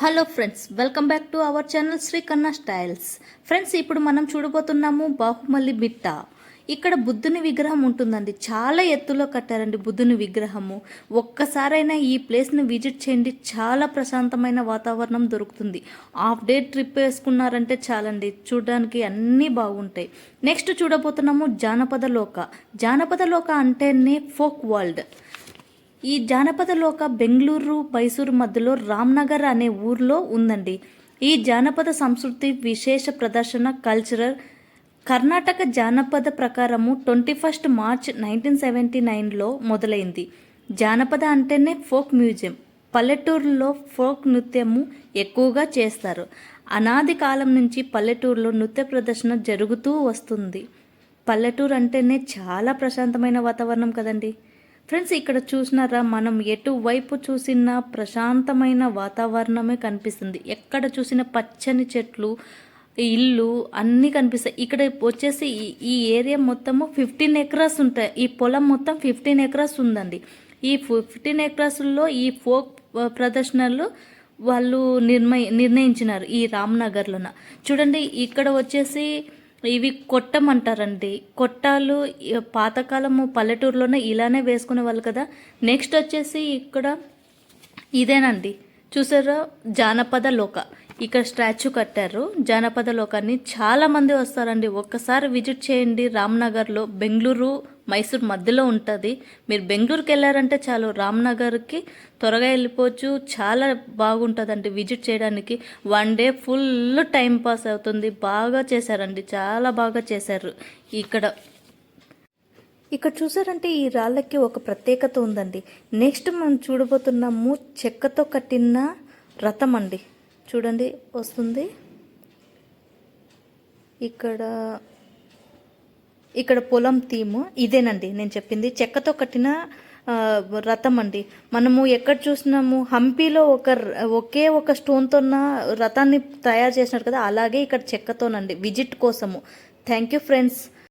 Hello friends welcome back to our channel Sri Kanna styles. Friends ఇప్పుడు మనం చూడబోతున్నాము బాహుమల్లి బిట్ట ఇక్కడ బుద్ధుని విగ్రహం ఉంటుందండి. చాలా ఎత్తులో కట్టారండి బుద్ధుని విగ్రహము. ఒక్కసారైనా ఈ ప్లేస్ని విజిట్ చేయండి. చాలా ప్రశాంతమైన వాతావరణం దొరుకుతుంది. హాఫ్ డే ట్రిప్ వేసుకున్నారంటే చాలండి. చూడడానికి అన్నీ బాగుంటాయి. నెక్స్ట్ చూడబోతున్నాము జానపద లోక. జానపద లోక అంటేనే ఫోక్ వరల్డ్ ఈ జానపద లోక బెంగళూరు మైసూరు మధ్యలో రామ్నగర్ అనే ఊర్లో ఉందండి. ఈ జానపద సంస్కృతి విశేష ప్రదర్శన కల్చరల్ కర్ణాటక జానపద ప్రకారము twenty first March nineteen seventy నైన్లో మొదలైంది. జానపద అంటేనే ఫోక్ మ్యూజియం. పల్లెటూరులో ఫోక్ నృత్యము ఎక్కువగా చేస్తారు. అనాది కాలం నుంచి పల్లెటూరులో నృత్య ప్రదర్శన జరుగుతూ వస్తుంది. పల్లెటూరు అంటేనే చాలా ప్రశాంతమైన వాతావరణం కదండి. ఫ్రెండ్స్ ఇక్కడ చూసినారా మనం ఎటువైపు చూసినా ప్రశాంతమైన వాతావరణమే కనిపిస్తుంది. ఎక్కడ చూసిన పచ్చని చెట్లు ఇల్లు అన్నీ కనిపిస్తాయి. ఇక్కడ వచ్చేసి ఈ- ఏరియా మొత్తము ఫిఫ్టీన్ ఎకరాస్ ఉంటాయి. ఈ పొలం మొత్తం ఫిఫ్టీన్ ఎకరాస్ ఉందండి. ఈ ఫిఫ్టీన్ ఎకరాస్లో ఈ ఫోక్ ప్రదర్శనలు వాళ్ళు నిర్మయ నిర్ణయించినారు ఈ రామ్నగర్లోన. చూడండి ఇక్కడ వచ్చేసి ఇవి కొట్టమంటారండి. కొట్టాలు పాతకాలము పల్లెటూరులోనే ఇలానే వేసుకునే వాళ్ళు కదా. నెక్స్ట్ వచ్చేసి ఇక్కడ ఇదేనండి. చూసారా? జానపద లోక. ఇక్కడ స్టాచ్యూ కట్టారు. జానపద లోకాన్ని చాలా మంది వస్తారండి. ఒక్కసారి విజిట్ చేయండి. రామ్నగర్లో బెంగళూరు మైసూర్ మధ్యలో ఉంటుంది. మీరు బెంగళూరుకి వెళ్ళారంటే చాలు. రామ్నగర్కి త్వరగా వెళ్ళిపోవచ్చు. చాలా బాగుంటుందండి విజిట్ చేయడానికి. One day full time pass అవుతుంది. బాగా చేశారండి. చాలా బాగా చేశారు. ఇక్కడ ఇక్కడ చూసారంటే ఈ రాళ్ళకి ఒక ప్రత్యేకత ఉందండి. నెక్స్ట్ మనం చూడబోతున్నాము చెక్కతో కట్టిన రథం అండి. చూడండి వస్తుంది. ఇక్కడ ఇక్కడ పొలం థీమ్ ఇదేనండి. నేను చెప్పింది చెక్కతో కట్టిన రథం అండి. మనము ఎక్కడ చూసినాము? హంపీలో ఒక ఒకే ఒక స్టోన్తో ఉన్న రథాన్ని తయారు చేసినారు కదా అలాగే ఇక్కడ చెక్కతోనండి. విజిట్ కోసము. Thank you friends